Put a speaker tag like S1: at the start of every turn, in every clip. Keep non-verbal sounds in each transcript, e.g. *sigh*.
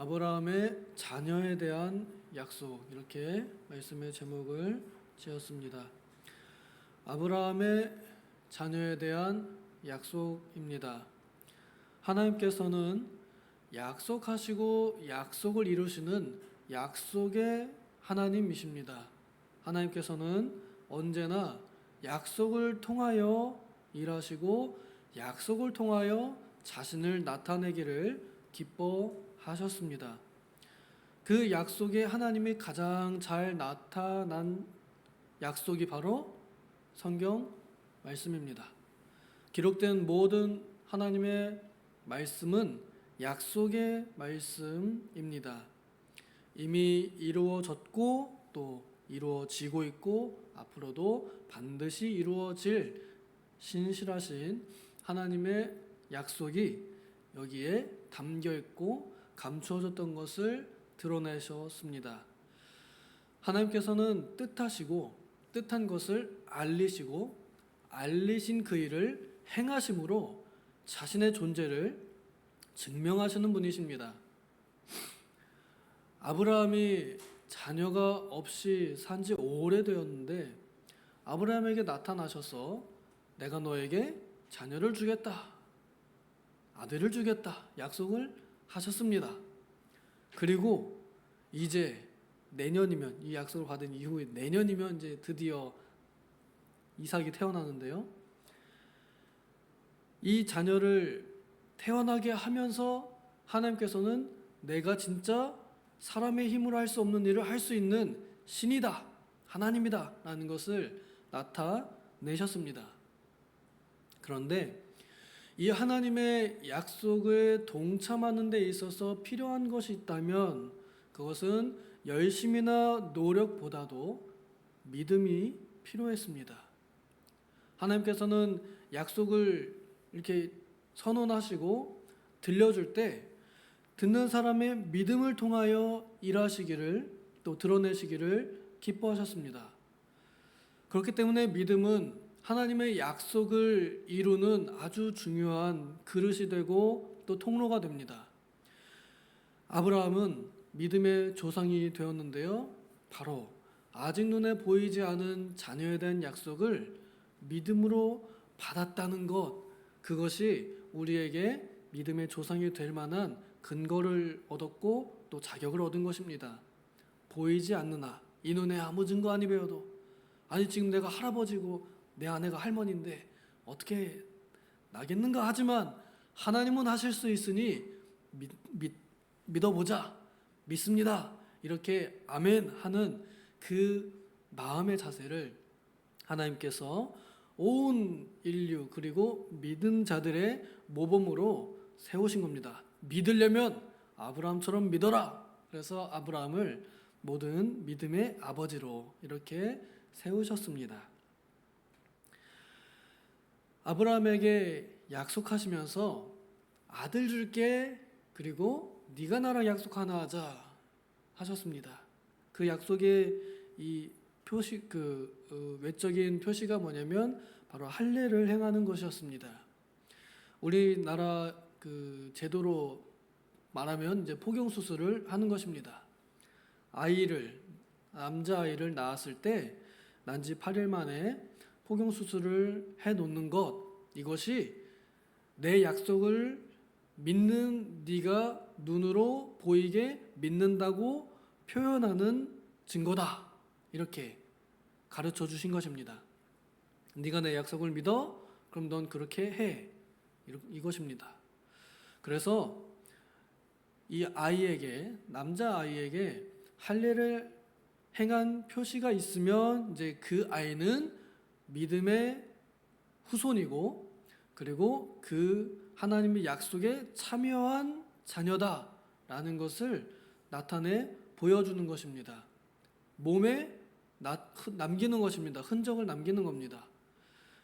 S1: 아브라함의 자녀에 대한 약속 이렇게 말씀의 제목을 지었습니다. 아브라함의 자녀에 대한 약속입니다. 하나님께서는 약속하시고 약속을 이루시는 약속의 하나님이십니다. 하나님께서는 언제나 약속을 통하여 일하시고 약속을 통하여 자신을 나타내기를 기뻐 하셨습니다. 그 약속에 하나님이 가장 잘 나타난 약속이 바로 성경 말씀입니다. 기록된 모든 하나님의 말씀은 약속의 말씀입니다. 이미 이루어졌고 또 이루어지고 있고 앞으로도 반드시 이루어질 신실하신 하나님의 약속이 여기에 담겨 있고 감추어졌던 것을 드러내셨습니다. 하나님께서는 뜻하시고 뜻한 것을 알리시고 알리신 그 일을 행하심으로 자신의 존재를 증명하시는 분이십니다. 아브라함이 자녀가 없이 산 지 오래되었는데 아브라함에게 나타나셔서 내가 너에게 자녀를 주겠다. 아들을 주겠다. 약속을 하셨습니다. 그리고 이제 내년이면 이 약속을 받은 이후에 내년이면 이제 드디어 이삭이 태어나는데요. 이 자녀를 태어나게 하면서 하나님께서는 내가 진짜 사람의 힘으로 할 수 없는 일을 할 수 있는 신이다. 하나님이다. 라는 것을 나타내셨습니다. 그런데 이 하나님의 약속에 동참하는 데 있어서 필요한 것이 있다면 그것은 열심이나 노력보다도 믿음이 필요했습니다. 하나님께서는 약속을 이렇게 선언하시고 들려줄 때 듣는 사람의 믿음을 통하여 일하시기를 또 드러내시기를 기뻐하셨습니다. 그렇기 때문에 믿음은 하나님의 약속을 이루는 아주 중요한 그릇이 되고 또 통로가 됩니다. 아브라함은 믿음의 조상이 되었는데요. 바로 아직 눈에 보이지 않은 자녀에 대한 약속을 믿음으로 받았다는 것, 그것이 우리에게 믿음의 조상이 될 만한 근거를 얻었고 또 자격을 얻은 것입니다. 보이지 않느나 이 눈에 아무 증거 아니 배워도 아니 지금 내가 할아버지고 내 아내가 할머니인데 어떻게 나겠는가 하지만 하나님은 하실 수 있으니 믿, 믿, 믿어보자 믿습니다 이렇게 아멘 하는 그 마음의 자세를 하나님께서 온 인류 그리고 믿은 자들의 모범으로 세우신 겁니다. 믿으려면 아브라함처럼 믿어라. 그래서 아브라함을 모든 믿음의 아버지로 이렇게 세우셨습니다. 아브라함에게 약속하시면서 아들 줄게 그리고 네가 나랑 약속 하나 하자 하셨습니다. 그 약속의 이 표시 그 어, 외적인 표시가 뭐냐면 바로 할례를 행하는 것이었습니다. 우리나라 그 제도로 말하면 이제 포경 수술을 하는 것입니다. 아이를 남자 아이를 낳았을 때 난지 8일 만에 포경 수술을 해 놓는 것 이것이 내 약속을 믿는 네가 눈으로 보이게 믿는다고 표현하는 증거다. 이렇게 가르쳐 주신 것입니다. 네가 내 약속을 믿어? 그럼 넌 그렇게 해. 이것입니다. 그래서 이 아이에게 남자 아이에게 할례를 행한 표시가 있으면 이제 그 아이는 믿음의 후손이고 그리고 그 하나님의 약속에 참여한 자녀다라는 것을 나타내 보여주는 것입니다. 몸에 남기는 것입니다. 흔적을 남기는 겁니다.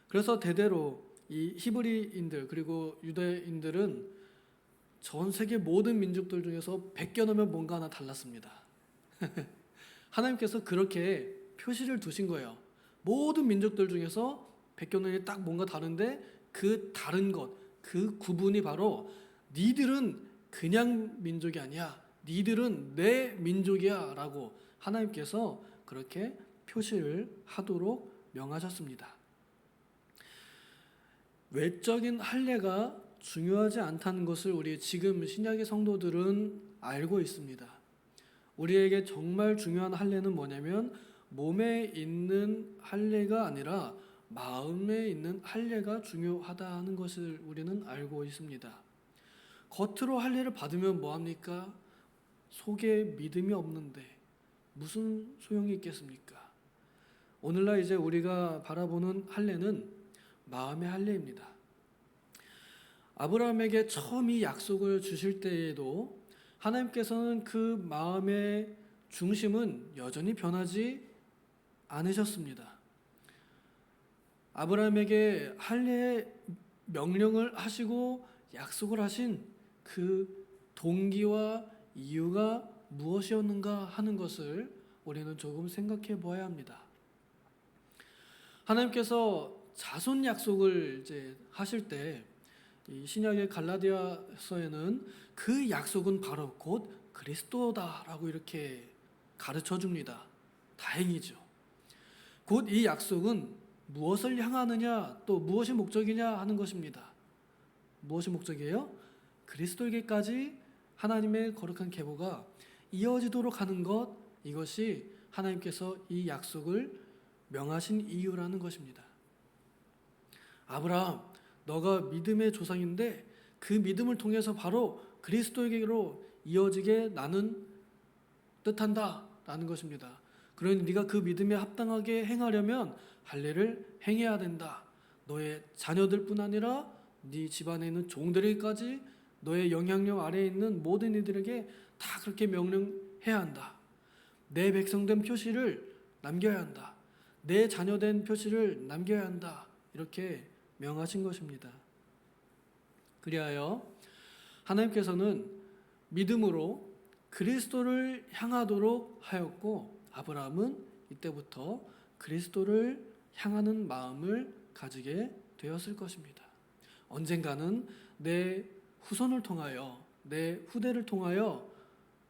S1: 그래서 대대로 이 히브리인들 그리고 유대인들은 전 세계 모든 민족들 중에서 베껴 넣으면 뭔가 하나 달랐습니다. *laughs* 하나님께서 그렇게 표시를 두신 거예요. 모든 민족들 중에서 베껴 넣으면 딱 뭔가 다른데 그 다른 것, 그 구분이 바로 니들은 그냥 민족이 아니야. 니들은 내 민족이야 라고 하나님께서 그렇게 표시를 하도록 명하셨습니다. 외적인 할례가 중요하지 않다는 것을 우리 지금 신약의 성도들은 알고 있습니다. 우리에게 정말 중요한 할례는 뭐냐면 몸에 있는 할례가 아니라 마음에 있는 할례가 중요하다는 것을 우리는 알고 있습니다. 겉으로 할례를 받으면 뭐 합니까? 속에 믿음이 없는데 무슨 소용이 있겠습니까? 오늘날 이제 우리가 바라보는 할례는 마음의 할례입니다. 아브라함에게 처음 이 약속을 주실 때에도 하나님께서는 그 마음의 중심은 여전히 변하지 않으셨습니다. 아브라함에게 할례의 명령을 하시고 약속을 하신 그 동기와 이유가 무엇이었는가 하는 것을 우리는 조금 생각해 보아야 합니다. 하나님께서 자손 약속을 이제 하실 때이 신약의 갈라디아서에는 그 약속은 바로 곧 그리스도다라고 이렇게 가르쳐 줍니다. 다행이죠. 곧 이 약속은 무엇을 향하느냐 또 무엇이 목적이냐 하는 것입니다. 무엇이 목적이에요? 그리스도에게까지 하나님의 거룩한 계보가 이어지도록 하는 것 이것이 하나님께서 이 약속을 명하신 이유라는 것입니다. 아브라함 너가 믿음의 조상인데 그 믿음을 통해서 바로 그리스도에게로 이어지게 나는 뜻한다 라는 것입니다. 그러니 네가 그 믿음에 합당하게 행하려면 할례를 행해야 된다. 너의 자녀들뿐 아니라 네 집안에 있는 종들에게까지 너의 영향력 아래에 있는 모든 이들에게 다 그렇게 명령해야 한다. 내 백성된 표시를 남겨야 한다. 내 자녀된 표시를 남겨야 한다. 이렇게 명하신 것입니다. 그리하여 하나님께서는 믿음으로 그리스도를 향하도록 하였고 아브라함은 이때부터 그리스도를 향하는 마음을 가지게 되었을 것입니다. 언젠가는 내 후손을 통하여 내 후대를 통하여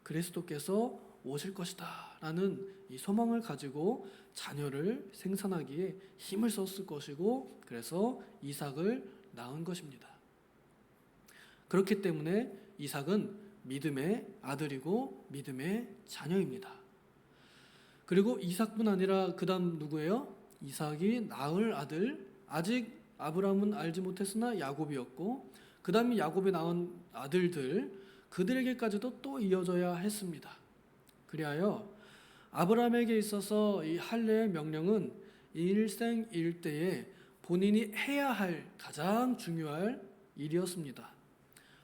S1: 그리스도께서 오실 것이다 라는 이 소망을 가지고 자녀를 생산하기에 힘을 썼을 것이고 그래서 이삭을 낳은 것입니다. 그렇기 때문에 이삭은 믿음의 아들이고 믿음의 자녀입니다. 그리고 이삭뿐 아니라 그다음 누구예요? 이삭이 낳을 아들 아직 아브라함은 알지 못했으나 야곱이었고 그다음에 야곱이 낳은 아들들 그들에게까지도 또 이어져야 했습니다. 그리하여 아브라함에게 있어서 이 할례의 명령은 일생일대에 본인이 해야 할 가장 중요할 일이었습니다.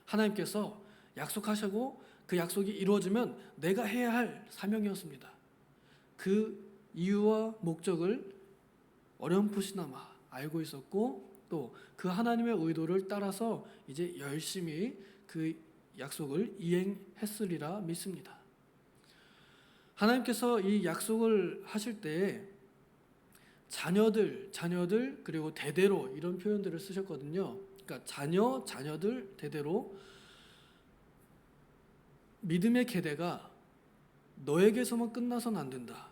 S1: 하나님께서 약속하시고 그 약속이 이루어지면 내가 해야 할 사명이었습니다. 그 이유와 목적을 어렴풋이나마 알고 있었고 또 그 하나님의 의도를 따라서 이제 열심히 그 약속을 이행했으리라 믿습니다. 하나님께서 이 약속을 하실 때 자녀들, 자녀들 그리고 대대로 이런 표현들을 쓰셨거든요. 그러니까 자녀, 자녀들 대대로 믿음의 계대가 너에게서만 끝나선 안 된다.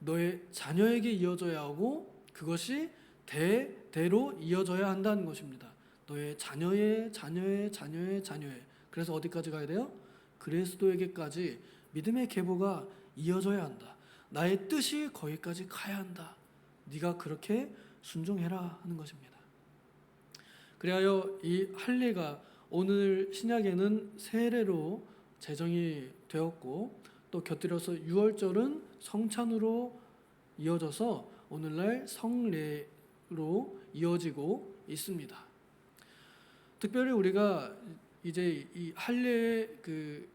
S1: 너의 자녀에게 이어져야 하고 그것이 대대로 이어져야 한다는 것입니다. 너의 자녀의 자녀의 자녀의 자녀의 그래서 어디까지 가야 돼요? 그리스도에게까지 믿음의 계보가 이어져야 한다. 나의 뜻이 거기까지 가야 한다. 네가 그렇게 순종해라 하는 것입니다. 그리하여 이 할례가 오늘 신약에는 세례로 제정이 되었고 또 곁들여서 유월절은 성찬으로 이어져서 오늘날 성례로 이어지고 있습니다. 특별히 우리가 이제 이 할례의 그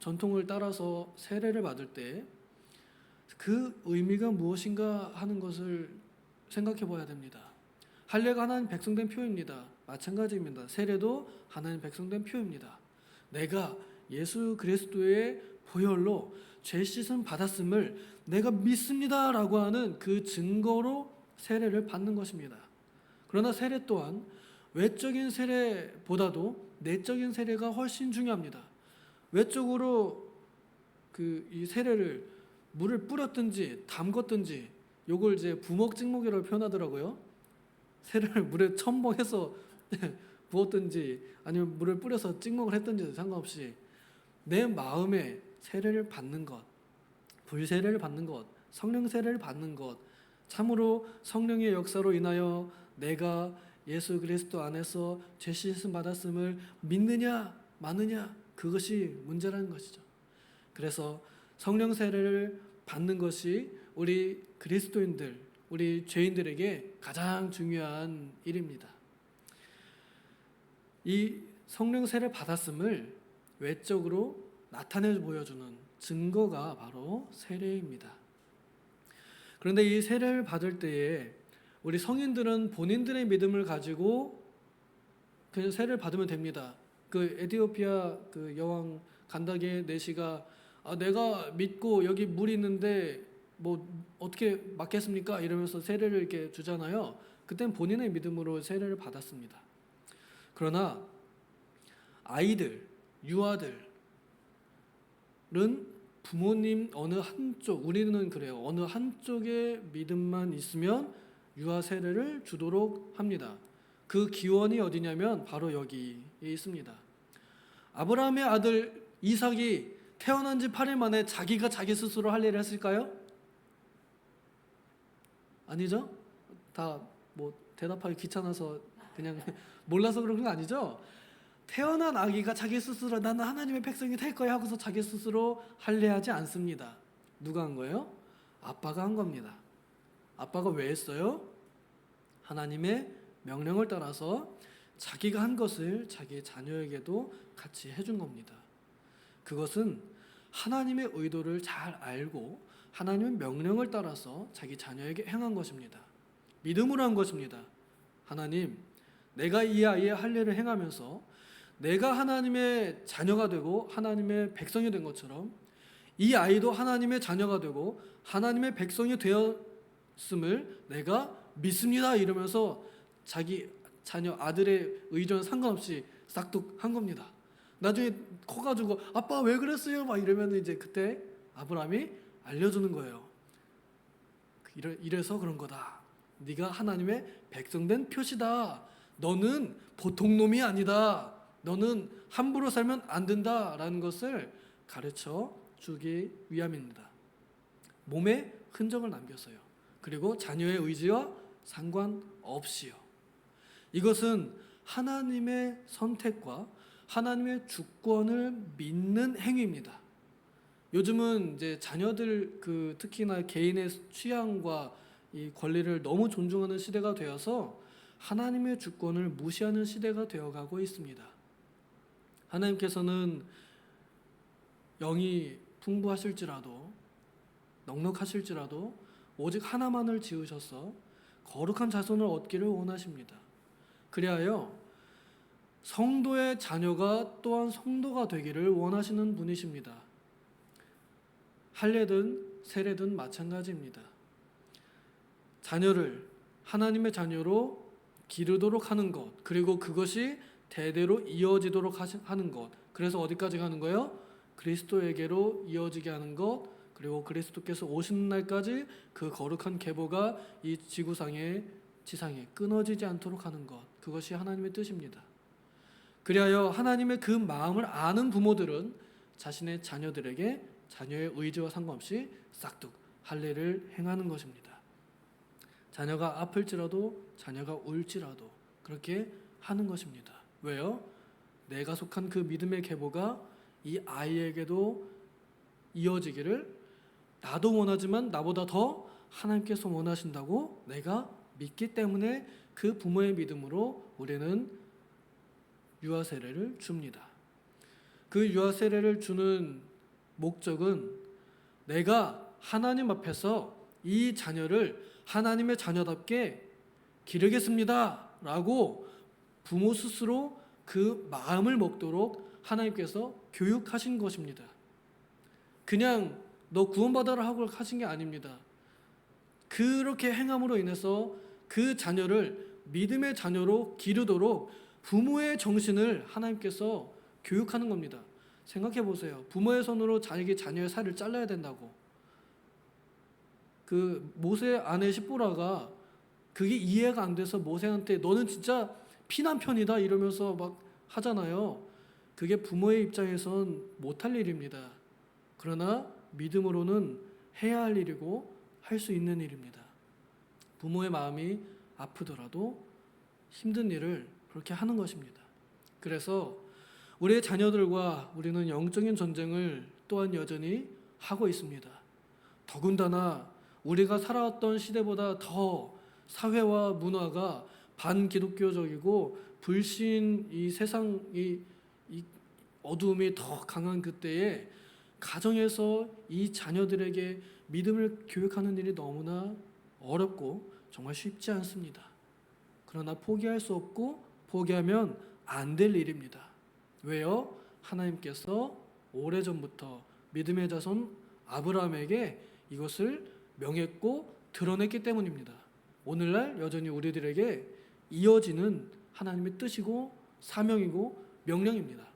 S1: 전통을 따라서 세례를 받을 때 그 의미가 무엇인가 하는 것을 생각해 봐야 됩니다. 할례가 하나님 백성된 표입니다. 마찬가지입니다. 세례도 하나님 백성된 표입니다. 내가 예수 그리스도의 보혈로 죄 씻음 받았음을 내가 믿습니다라고 하는 그 증거로 세례를 받는 것입니다. 그러나 세례 또한 외적인 세례보다도 내적인 세례가 훨씬 중요합니다. 외적으로 그 이 세례를 물을 뿌렸든지 담궜든지 요걸 이제 부먹 찍먹이라고 표현하더라고요. 세례를 물에 첨벙해서 *laughs* 부었든지 아니면 물을 뿌려서 찍먹을 했든지 상관없이 내 마음에 세례를 받는 것, 불세례를 받는 것, 성령 세례를 받는 것, 참으로 성령의 역사로 인하여 내가 예수 그리스도 안에서 죄 씻음 받았음을 믿느냐 마느냐 그것이 문제라는 것이죠. 그래서 성령 세례를 받는 것이 우리 그리스도인들, 우리 죄인들에게 가장 중요한 일입니다. 이 성령 세례를 받았음을 외적으로 나타내 보여주는 증거가 바로 세례입니다. 그런데 이 세례를 받을 때에 우리 성인들은 본인들의 믿음을 가지고 그냥 세례를 받으면 됩니다. 그 에티오피아 그 여왕 간다게 네시가 아, 내가 믿고 여기 물이 있는데 뭐 어떻게 맞겠습니까? 이러면서 세례를 이렇게 주잖아요. 그땐 본인의 믿음으로 세례를 받았습니다. 그러나 아이들, 유아들 은 부모님 어느 한쪽, 우리는 그래요. 어느 한쪽의 믿음만 있으면 유아 세례를 주도록 합니다. 그 기원이 어디냐면 바로 여기에 있습니다. 아브라함의 아들 이삭이 태어난 지 8일 만에 자기가 자기 스스로 할 일을 했을까요? 아니죠? 다 뭐 대답하기 귀찮아서 그냥 *laughs* 몰라서 그런 건 아니죠? 태어난 아기가 자기 스스로 나는 하나님의 백성이 될 거야 하고서 자기 스스로 할례하지 않습니다. 누가 한 거예요? 아빠가 한 겁니다. 아빠가 왜 했어요? 하나님의 명령을 따라서 자기가 한 것을 자기 자녀에게도 같이 해준 겁니다. 그것은 하나님의 의도를 잘 알고 하나님의 명령을 따라서 자기 자녀에게 행한 것입니다. 믿음으로 한 것입니다. 하나님, 내가 이 아이의 할례를 행하면서 내가 하나님의 자녀가 되고 하나님의 백성이 된 것처럼 이 아이도 하나님의 자녀가 되고 하나님의 백성이 되었음을 내가 믿습니다. 이러면서 자기 자녀 아들의 의전 상관없이 싹둑 한 겁니다. 나중에 커가지고 아빠 왜 그랬어요? 막 이러면 이제 그때 아브라함이 알려주는 거예요. 이래, 이래서 그런 거다. 네가 하나님의 백성된 표시다. 너는 보통 놈이 아니다. 너는 함부로 살면 안 된다라는 것을 가르쳐 주기 위함입니다. 몸에 흔적을 남겼어요. 그리고 자녀의 의지와 상관없이요. 이것은 하나님의 선택과 하나님의 주권을 믿는 행위입니다. 요즘은 이제 자녀들 그 특히나 개인의 취향과 이 권리를 너무 존중하는 시대가 되어서 하나님의 주권을 무시하는 시대가 되어가고 있습니다. 하나님께서는 영이 풍부하실지라도 넉넉하실지라도 오직 하나만을 지으셔서 거룩한 자손을 얻기를 원하십니다. 그리하여 성도의 자녀가 또한 성도가 되기를 원하시는 분이십니다. 할례든 세례든 마찬가지입니다. 자녀를 하나님의 자녀로 기르도록 하는 것, 그리고 그것이 대대로 이어지도록 하는 것. 그래서 어디까지 가는 거예요? 그리스도에게로 이어지게 하는 것, 그리고 그리스도께서 오시는 날까지 그 거룩한 계보가 이 지구상에 지상에 끊어지지 않도록 하는 것. 그것이 하나님의 뜻입니다. 그리하여 하나님의 그 마음을 아는 부모들은 자신의 자녀들에게 자녀의 의지와 상관없이 싹둑 할례를 행하는 것입니다. 자녀가 아플지라도 자녀가 울지라도 그렇게 하는 것입니다. 왜요? 내가 속한 그 믿음의 계보가 이 아이에게도 이어지기를 나도 원하지만 나보다 더 하나님께서 원하신다고 내가 믿기 때문에 그 부모의 믿음으로 우리는 유아 세례를 줍니다. 그 유아 세례를 주는 목적은 내가 하나님 앞에서 이 자녀를 하나님의 자녀답게 기르겠습니다 라고 부모 스스로 그 마음을 먹도록 하나님께서 교육하신 것입니다. 그냥 너 구원받아라 하고 하신 게 아닙니다. 그렇게 행함으로 인해서 그 자녀를 믿음의 자녀로 기르도록 부모의 정신을 하나님께서 교육하는 겁니다. 생각해 보세요. 부모의 손으로 자기 자녀의 살을 잘라야 된다고. 그 모세 아내 시보라가 그게 이해가 안 돼서 모세한테 너는 진짜 피난편이다 이러면서 막 하잖아요. 그게 부모의 입장에선 못할 일입니다. 그러나 믿음으로는 해야 할 일이고 할 수 있는 일입니다. 부모의 마음이 아프더라도 힘든 일을 그렇게 하는 것입니다. 그래서 우리의 자녀들과 우리는 영적인 전쟁을 또한 여전히 하고 있습니다. 더군다나 우리가 살아왔던 시대보다 더 사회와 문화가 반기독교적이고 불신 이 세상 이, 이 어두움이 더 강한 그때에 가정에서 이 자녀들에게 믿음을 교육하는 일이 너무나 어렵고 정말 쉽지 않습니다. 그러나 포기할 수 없고 포기하면 안 될 일입니다. 왜요? 하나님께서 오래전부터 믿음의 자손 아브라함에게 이것을 명했고 드러냈기 때문입니다. 오늘날 여전히 우리들에게 이어지는 하나님의 뜻이고 사명이고 명령입니다.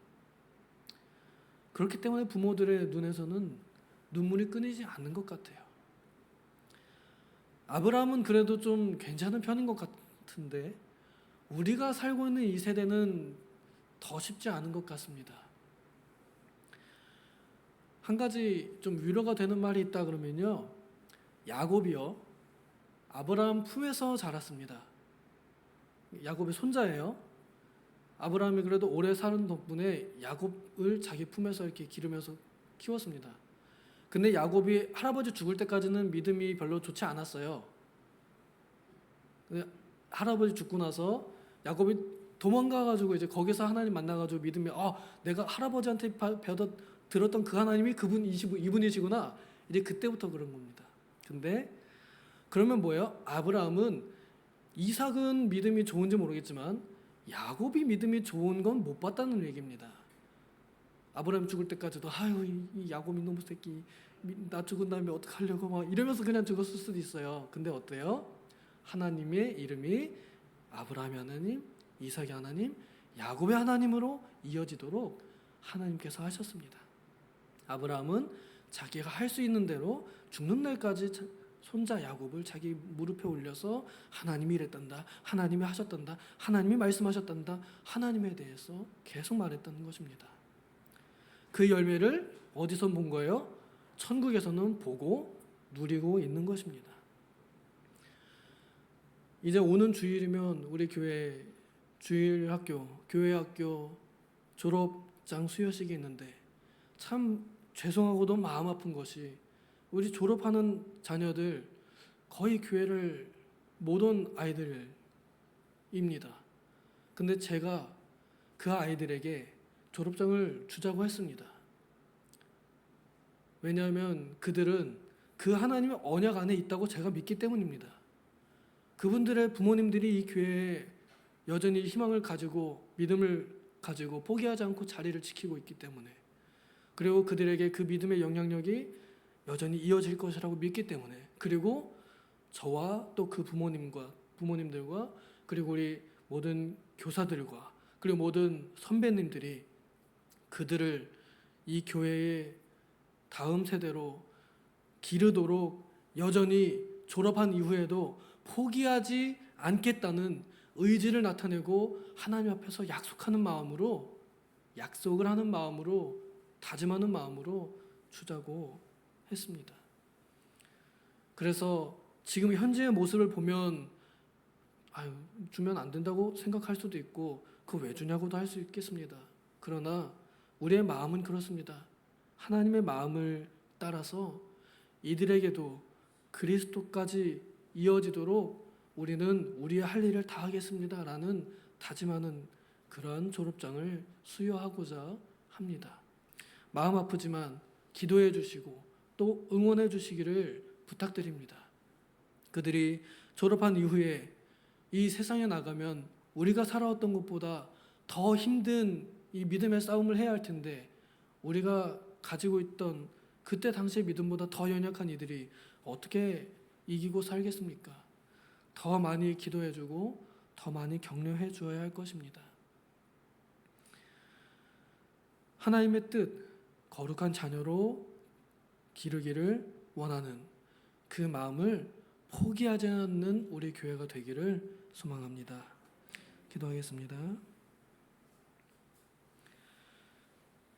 S1: 그렇기 때문에 부모들의 눈에서는 눈물이 끊이지 않는 것 같아요. 아브라함은 그래도 좀 괜찮은 편인 것 같은데 우리가 살고 있는 이 세대는 더 쉽지 않은 것 같습니다. 한 가지 좀 위로가 되는 말이 있다 그러면요. 야곱이요. 아브라함 품에서 자랐습니다. 야곱의 손자예요. 아브라함이 그래도 오래 사는 덕분에 야곱을 자기 품에서 이렇게 기르면서 키웠습니다. 근데 야곱이 할아버지 죽을 때까지는 믿음이 별로 좋지 않았어요. 근데 할아버지 죽고 나서 야곱이 도망가가지고 이제 거기서 하나님 만나가지고 믿음이 아 내가 할아버지한테 바- 배웠 들었던 그 하나님이 그분 이분이시구나 이제 그때부터 그런 겁니다. 근데 그러면 뭐예요? 아브라함은 이삭은 믿음이 좋은지 모르겠지만 야곱이 믿음이 좋은 건 못 봤다는 얘기입니다. 아브라함 죽을 때까지도 아유 이- 이 야곱 이놈 새끼 미- 나 죽은 다음에 어떡하려고 막 이러면서 그냥 죽었을 수도 있어요. 근데 어때요? 하나님의 이름이 아브라함의 하나님, 이삭의 하나님, 야곱의 하나님으로 이어지도록 하나님께서 하셨습니다. 아브라함은 자기가 할 수 있는 대로 죽는 날까지 자- 손자 야곱을 자기 무릎에 올려서 하나님이 이랬단다. 하나님이 하셨단다. 하나님이 말씀하셨단다. 하나님에 대해서 계속 말했다는 것입니다. 그 열매를 어디서 본 거예요? 천국에서는 보고 누리고 있는 것입니다. 이제 오는 주일이면 우리 교회 주일 학교, 교회 학교 졸업장 수여식이 있는데 참 죄송하고도 마음 아픈 것이 우리 졸업하는 자녀들 거의 교회를 못 온 아이들입니다. 근데 제가 그 아이들에게 졸업장을 주자고 했습니다. 왜냐하면 그들은 그 하나님의 언약 안에 있다고 제가 믿기 때문입니다. 그분들의 부모님들이 이 교회에 여전히 희망을 가지고 믿음을 가지고 포기하지 않고 자리를 지키고 있기 때문에 그리고 그들에게 그 믿음의 영향력이 여전히 이어질 것이라고 믿기 때문에 그리고 저와 또 그 부모님과 부모님들과 그리고 우리 모든 교사들과 그리고 모든 선배님들이 그들을 이 교회의 다음 세대로 기르도록 여전히 졸업한 이후에도 포기하지 않겠다는 의지를 나타내고 하나님 앞에서 약속하는 마음으로 약속을 하는 마음으로 다짐하는 마음으로 주자고 했습니다. 그래서 지금 현재의 모습을 보면 아유 주면 안 된다고 생각할 수도 있고 그 왜 주냐고도 할 수 있겠습니다. 그러나 우리의 마음은 그렇습니다. 하나님의 마음을 따라서 이들에게도 그리스도까지 이어지도록 우리는 우리의 할 일을 다 하겠습니다 라는 다짐하는 그러한 졸업장을 수여하고자 합니다. 마음 아프지만 기도해 주시고 또 응원해 주시기를 부탁드립니다. 그들이 졸업한 이후에 이 세상에 나가면 우리가 살아왔던 것보다 더 힘든 이 믿음의 싸움을 해야 할 텐데 우리가 가지고 있던 그때 당시의 믿음보다 더 연약한 이들이 어떻게 이기고 살겠습니까? 더 많이 기도해 주고 더 많이 격려해 주어야 할 것입니다. 하나님의 뜻, 거룩한 자녀로 기르기를 원하는 그 마음을 포기하지 않는 우리 교회가 되기를 소망합니다. 기도하겠습니다.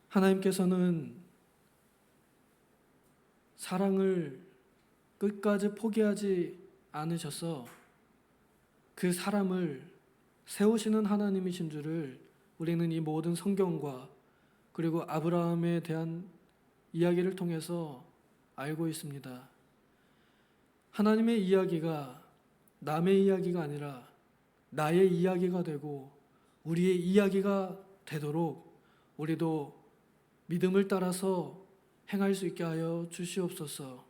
S1: 하나님께서는 사랑을 끝까지 포기하지 않으셔서 그 사람을 세우시는 하나님이신 줄을 우리는 이 모든 성경과 그리고 아브라함에 대한 이야기를 통해서 알고 있습니다. 하나님의 이야기가 남의 이야기가 아니라 나의 이야기가 되고 우리의 이야기가 되도록 우리도 믿음을 따라서 행할 수 있게 하여 주시옵소서.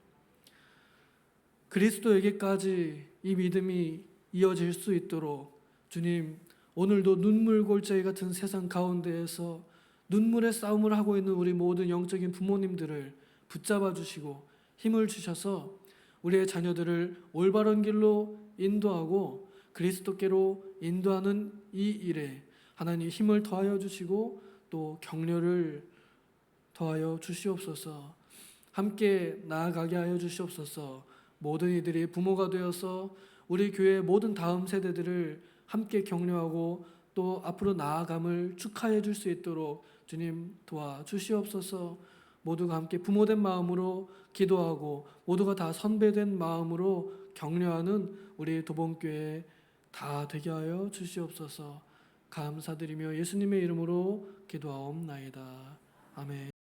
S1: 그리스도에게까지 이 믿음이 이어질 수 있도록 주님 오늘도 눈물 골짜기 같은 세상 가운데에서 눈물의 싸움을 하고 있는 우리 모든 영적인 부모님들을 붙잡아 주시고 힘을 주셔서 우리의 자녀들을 올바른 길로 인도하고 그리스도께로 인도하는 이 일에 하나님 힘을 더하여 주시고 또 격려를 더하여 주시옵소서. 함께 나아가게 하여 주시옵소서. 모든 이들이 부모가 되어서 우리 교회 모든 다음 세대들을 함께 격려하고 또 앞으로 나아감을 축하해 줄 수 있도록 주님 도와 주시옵소서. 모두가 함께 부모된 마음으로 기도하고 모두가 다 선배된 마음으로 격려하는 우리 도봉교회 다 되게 하여 주시옵소서. 감사드리며 예수님의 이름으로 기도하옵나이다. 아멘.